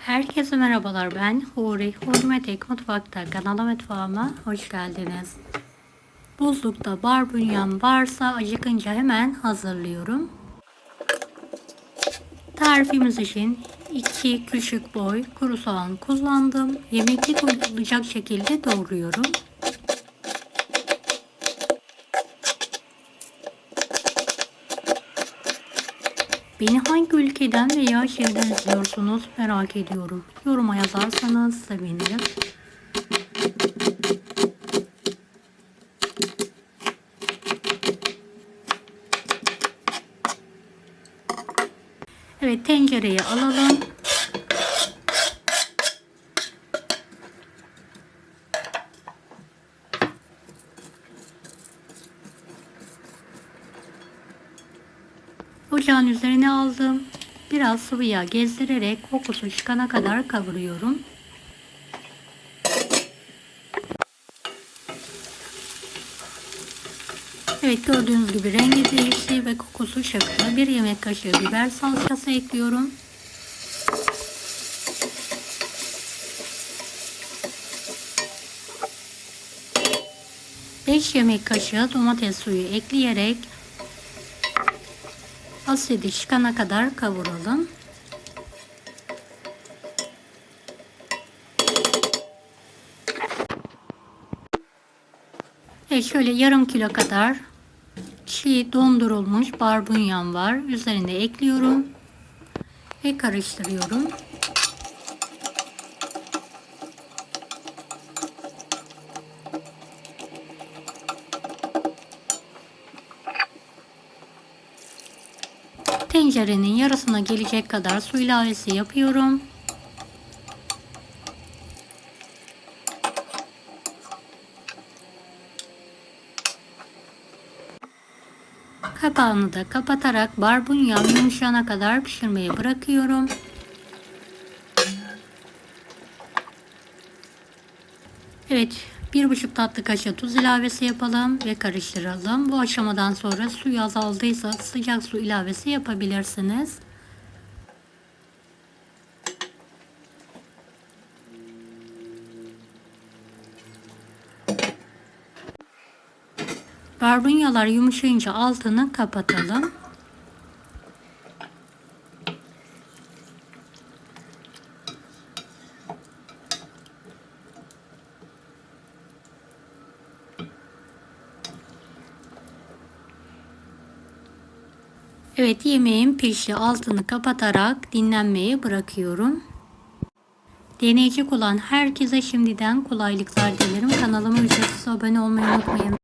Herkese merhabalar ben Huri. Huri Tek Mutfak'ta kanala mutfağıma hoş geldiniz. Buzlukta barbunyam varsa acıkınca hemen hazırlıyorum. Tarifimiz için 2 küçük boy kuru soğan kullandım. Yemeklik olacak şekilde doğruyorum. Beni hangi ülkeden veya şehirden izliyorsunuz merak ediyorum. Yoruma yazarsanız sevinirim. Evet tencereye alalım. Ocağın üzerine aldım. Biraz sıvı yağ gezdirerek kokusu çıkana kadar kavuruyorum. Evet gördüğünüz gibi rengi değişti ve kokusu çıktı. Bir yemek kaşığı biber salçası ekliyorum. Beş yemek kaşığı domates suyu ekleyerek asidi çıkana kadar kavuralım. Evet şöyle yarım kilo kadar çiğ dondurulmuş barbunyam var. Üzerine ekliyorum ve karıştırıyorum. Tencerenin yarısına gelecek kadar su ilavesi yapıyorum. Kapağını da kapatarak barbunyam yumuşayana kadar pişirmeye bırakıyorum. Evet, bir buçuk tatlı kaşığı tuz ilavesi yapalım ve karıştıralım. Bu aşamadan sonra suyu azaldıysa sıcak su ilavesi yapabilirsiniz. Barbunyalar yumuşayınca altını kapatalım. Evet yemeğim pişti. Altını kapatarak dinlenmeye bırakıyorum. Deneyecek olan herkese şimdiden kolaylıklar dilerim. Kanalıma ücretsiz abone olmayı unutmayın.